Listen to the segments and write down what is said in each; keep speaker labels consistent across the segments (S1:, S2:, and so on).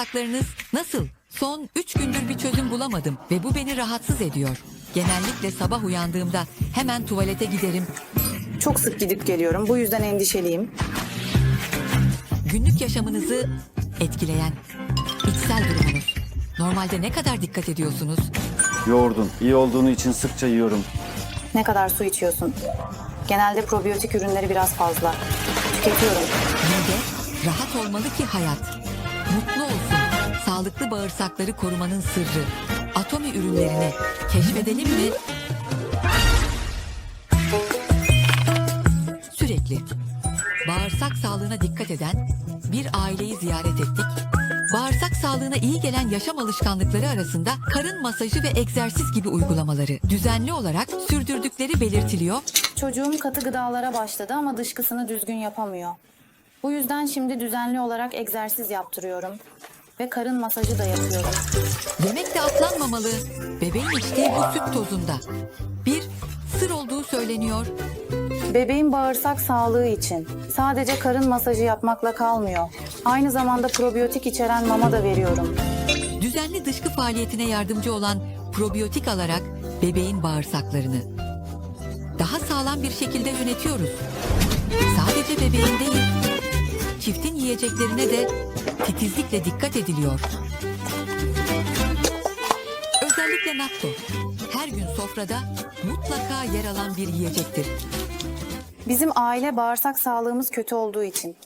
S1: Bağırsaklarınız nasıl? Son 3 gündür bir çözüm bulamadım ve bu beni rahatsız ediyor. Genellikle sabah uyandığımda hemen tuvalete giderim.
S2: Çok sık gidip geliyorum. Bu yüzden endişeliyim.
S1: Günlük yaşamınızı etkileyen içsel durumunuz. Normalde ne kadar dikkat ediyorsunuz?
S3: Yoğurdun. İyi olduğunu için sıkça yiyorum.
S2: Ne kadar su içiyorsun? Genelde probiyotik ürünleri biraz fazla. Tüketiyorum.
S1: Mide rahat olmalı ki hayat. Mutlu olsun. Sağlıklı bağırsakları korumanın sırrı. Atomi ürünlerini keşfedelim mi? Sürekli. Bağırsak sağlığına dikkat eden bir aileyi ziyaret ettik. Bağırsak sağlığına iyi gelen yaşam alışkanlıkları arasında karın masajı ve egzersiz gibi uygulamaları düzenli olarak sürdürdükleri belirtiliyor.
S2: Çocuğum katı gıdalara başladı ama dışkısını düzgün yapamıyor. Bu yüzden şimdi düzenli olarak egzersiz yaptırıyorum. Ve karın masajı da yapıyorum.
S1: Yemek de atlanmamalı. Bebeğin içtiği bu süt tozunda. Bir sır olduğu söyleniyor.
S2: Bebeğin bağırsak sağlığı için sadece karın masajı yapmakla kalmıyor. Aynı zamanda probiyotik içeren mama da veriyorum.
S1: Düzenli dışkı faaliyetine yardımcı olan probiyotik alarak bebeğin bağırsaklarını daha sağlam bir şekilde yönetiyoruz. Sadece bebeğin değil, çiftin yiyeceklerine de titizlikle dikkat ediliyor. Özellikle natto her gün sofrada mutlaka yer alan bir yiyecektir.
S2: Bizim aile bağırsak sağlığımız kötü olduğu için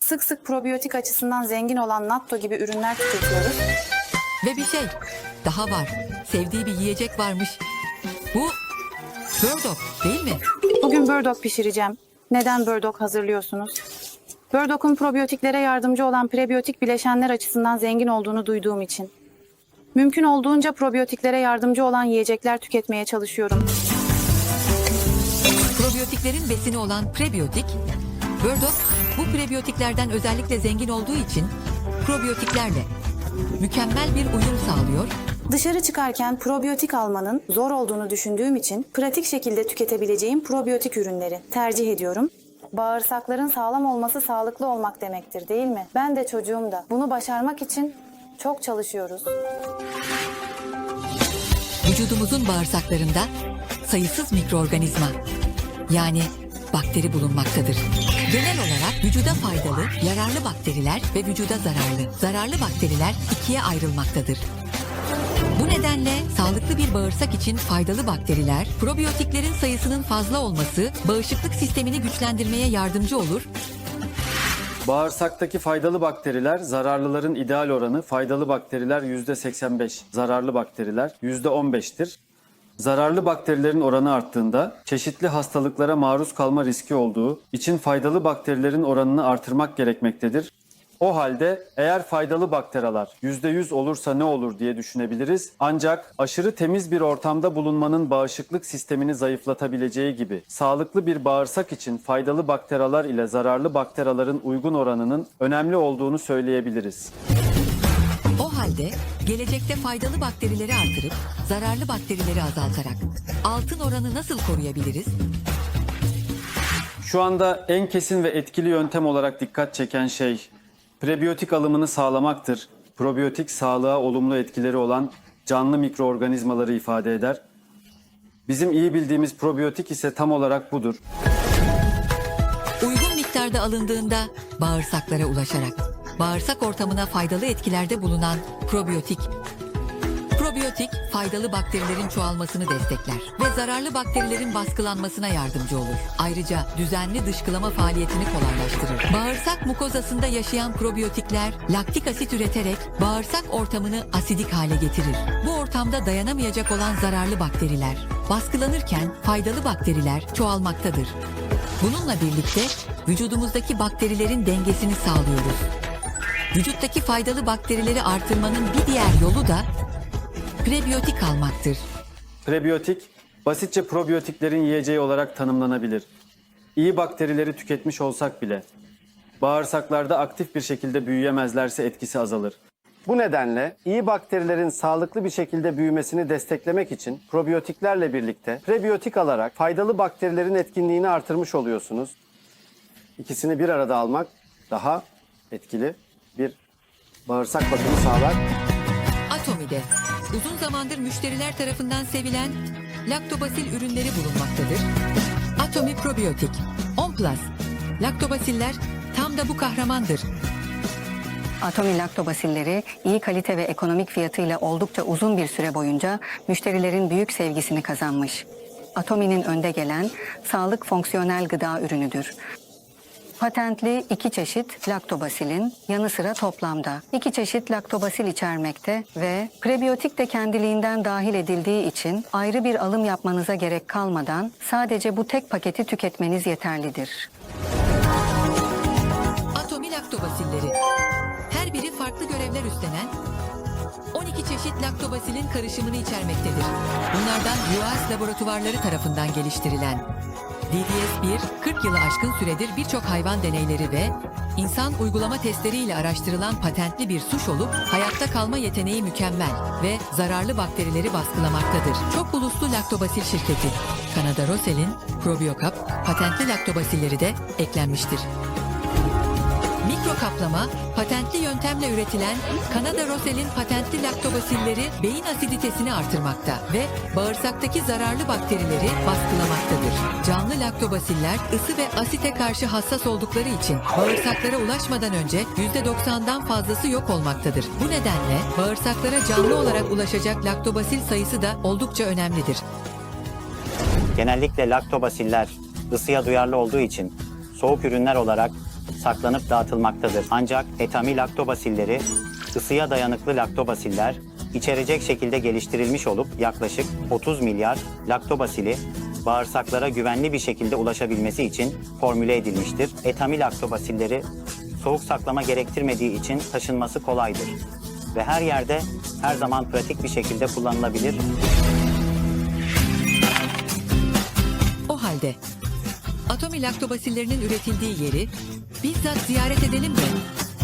S2: sık sık probiyotik açısından zengin olan natto gibi ürünler tüketiyoruz.
S1: Ve bir şey daha var. Sevdiği bir yiyecek varmış. Bu Burdock değil mi?
S2: Bugün burdock pişireceğim. Neden burdock hazırlıyorsunuz? Burdock'un probiyotiklere yardımcı olan prebiyotik bileşenler açısından zengin olduğunu duyduğum için. Mümkün olduğunca probiyotiklere yardımcı olan yiyecekler tüketmeye çalışıyorum.
S1: Probiyotiklerin besini olan prebiyotik, Burdock bu prebiyotiklerden özellikle zengin olduğu için probiyotiklerle mükemmel bir uyum sağlıyor
S2: Dışarı çıkarken probiyotik almanın zor olduğunu düşündüğüm için pratik şekilde tüketebileceğim probiyotik ürünleri tercih ediyorum. Bağırsakların sağlam olması sağlıklı olmak demektir değil mi? Ben de çocuğum da. Bunu başarmak için çok çalışıyoruz.
S1: vücudumuzun bağırsaklarında sayısız mikroorganizma yani bakteri bulunmaktadır. Genel olarak vücuda faydalı, yararlı bakteriler ve vücuda zararlı, zararlı bakteriler ikiye ayrılmaktadır. Bu nedenle sağlıklı bir bağırsak için faydalı bakteriler, probiyotiklerin sayısının fazla olması bağışıklık sistemini güçlendirmeye yardımcı olur
S3: Bağırsaktaki faydalı bakteriler, zararlıların ideal oranı faydalı bakteriler %85, zararlı bakteriler %15'tir. Zararlı bakterilerin oranı arttığında çeşitli hastalıklara maruz kalma riski olduğu için faydalı bakterilerin oranını artırmak gerekmektedir. O halde eğer faydalı bakteralar %100 olursa ne olur diye düşünebiliriz. Ancak aşırı temiz bir ortamda bulunmanın bağışıklık sistemini zayıflatabileceği gibi sağlıklı bir bağırsak için faydalı bakteralar ile zararlı bakteraların uygun oranının önemli olduğunu söyleyebiliriz.
S1: O halde gelecekte faydalı bakterileri artırıp zararlı bakterileri azaltarak altın oranı nasıl koruyabiliriz?
S3: Şu anda en kesin ve etkili yöntem olarak dikkat çeken şey prebiyotik alımını sağlamaktır. Probiyotik sağlığa olumlu etkileri olan canlı mikroorganizmaları ifade eder. Bizim iyi bildiğimiz probiyotik ise tam olarak budur.
S1: Uygun miktarda alındığında bağırsaklara ulaşarak bağırsak ortamına faydalı etkilerde bulunan probiyotik. Probiyotik faydalı bakterilerin çoğalmasını destekler ve zararlı bakterilerin baskılanmasına yardımcı olur. Ayrıca düzenli dışkılama faaliyetini kolaylaştırır. Bağırsak mukozasında yaşayan probiyotikler laktik asit üreterek bağırsak ortamını asidik hale getirir. Bu ortamda dayanamayacak olan zararlı bakteriler baskılanırken faydalı bakteriler çoğalmaktadır. Bununla birlikte vücudumuzdaki bakterilerin dengesini sağlıyoruz. Vücuttaki faydalı bakterileri artırmanın bir diğer yolu da prebiyotik almaktır.
S3: Prebiyotik, basitçe probiyotiklerin yiyeceği olarak tanımlanabilir. İyi bakterileri tüketmiş olsak bile bağırsaklarda aktif bir şekilde büyüyemezlerse etkisi azalır. Bu nedenle iyi bakterilerin sağlıklı bir şekilde büyümesini desteklemek için probiyotiklerle birlikte prebiyotik alarak faydalı bakterilerin etkinliğini artırmış oluyorsunuz. İkisini bir arada almak daha etkili bir
S4: bağırsak bakımı sağlar.
S1: Atomi'de uzun zamandır müşteriler tarafından sevilen laktobasil ürünleri bulunmaktadır. Atomi Probiyotik 10 Plus Laktobasiller tam da bu kahramandır.
S5: Atomi laktobasilleri iyi kalite ve ekonomik fiyatıyla oldukça uzun bir süre boyunca müşterilerin büyük sevgisini kazanmış. Atomi'nin önde gelen sağlık fonksiyonel gıda ürünüdür. Patentli iki çeşit laktobasilin yanı sıra toplamda iki çeşit laktobasil içermekte ve prebiyotik de kendiliğinden dahil edildiği için ayrı bir alım yapmanıza gerek kalmadan sadece bu tek paketi tüketmeniz yeterlidir.
S1: Atomi laktobasilleri. Her biri farklı görevler üstlenen 12 çeşit laktobasilin karışımını içermektedir. Bunlardan US laboratuvarları tarafından geliştirilen DDS-1, 40 yılı aşkın süredir birçok hayvan deneyleri ve insan uygulama testleriyle araştırılan patentli bir suş olup hayatta kalma yeteneği mükemmel ve zararlı bakterileri baskılamaktadır. Çok uluslu laktobasil şirketi Kanada Rosel'in Probiocap patentli laktobasilleri de eklenmiştir. Mikro kaplama, patentli yöntemle üretilen Kanada Rosel'in patentli laktobasilleri beyin asiditesini artırmakta ve bağırsaktaki zararlı bakterileri baskılamaktadır. Canlı laktobasiller ısı ve asite karşı hassas oldukları için bağırsaklara ulaşmadan önce %90'dan fazlası yok olmaktadır. Bu nedenle bağırsaklara canlı olarak ulaşacak laktobasil sayısı da oldukça önemlidir.
S6: Genellikle laktobasiller ısıya duyarlı olduğu için soğuk ürünler olarak saklanıp dağıtılmaktadır. Ancak etami laktobasilleri ısıya dayanıklı laktobasiller içerecek şekilde geliştirilmiş olup yaklaşık 30 milyar laktobasili bağırsaklara güvenli bir şekilde ulaşabilmesi için formüle edilmiştir. Etami laktobasilleri soğuk saklama gerektirmediği için taşınması kolaydır ve her yerde her zaman pratik bir şekilde kullanılabilir
S1: O halde atomi laktobasillerinin üretildiği yeri bizzat ziyaret edelim mi?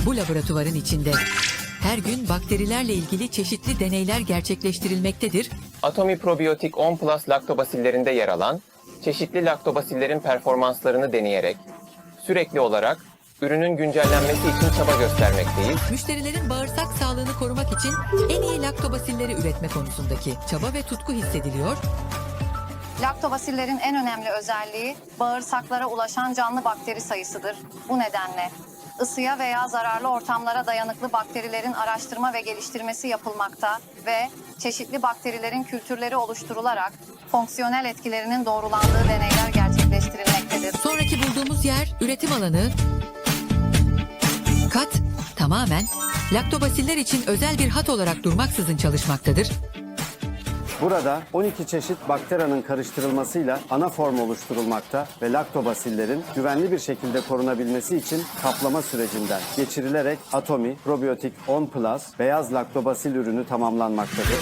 S1: Bu laboratuvarın içinde her gün bakterilerle ilgili çeşitli deneyler gerçekleştirilmektedir
S7: Atomi Probiyotik 10 Plus laktobasillerinde yer alan çeşitli laktobasillerin performanslarını deneyerek sürekli olarak ürünün güncellenmesi için çaba göstermekteyiz.
S1: Müşterilerin bağırsak sağlığını korumak için en iyi laktobasilleri üretme konusundaki çaba ve tutku hissediliyor.
S8: Laktobasillerin en önemli özelliği bağırsaklara ulaşan canlı bakteri sayısıdır. Bu nedenle ısıya veya zararlı ortamlara dayanıklı bakterilerin araştırma ve geliştirmesi yapılmakta ve çeşitli bakterilerin kültürleri oluşturularak fonksiyonel etkilerinin doğrulandığı deneyler gerçekleştirilmektedir.
S1: Sonraki bulduğumuz yer üretim alanı. Kat tamamen laktobasiller için özel bir hat olarak durmaksızın çalışmaktadır.
S3: Burada 12 çeşit bakteryanın karıştırılmasıyla ana form oluşturulmakta ve laktobasillerin güvenli bir şekilde korunabilmesi için kaplama sürecinden geçirilerek Atomi Probiyotik 10 Plus beyaz laktobasil ürünü tamamlanmaktadır.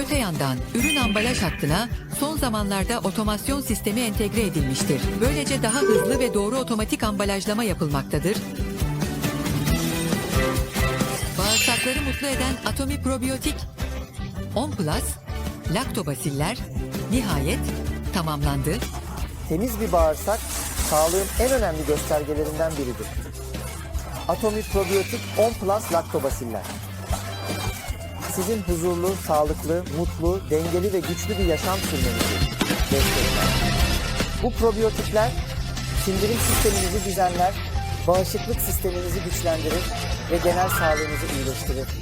S1: Öte yandan ürün ambalaj hattına son zamanlarda otomasyon sistemi entegre edilmiştir. Böylece daha hızlı ve doğru otomatik ambalajlama yapılmaktadır. Bağırsakları mutlu eden Atomi Probiyotik 10 Plus, laktobasiller nihayet tamamlandı.
S4: Temiz bir bağırsak sağlığın en önemli göstergelerinden biridir. Atomi Probiyotik 10 Plus Laktobasiller. Sizin huzurlu, sağlıklı, mutlu, dengeli ve güçlü bir yaşam sürmenizi destekler. Bu probiyotikler sindirim sisteminizi düzenler, bağışıklık sisteminizi güçlendirir ve genel sağlığınızı iyileştirir.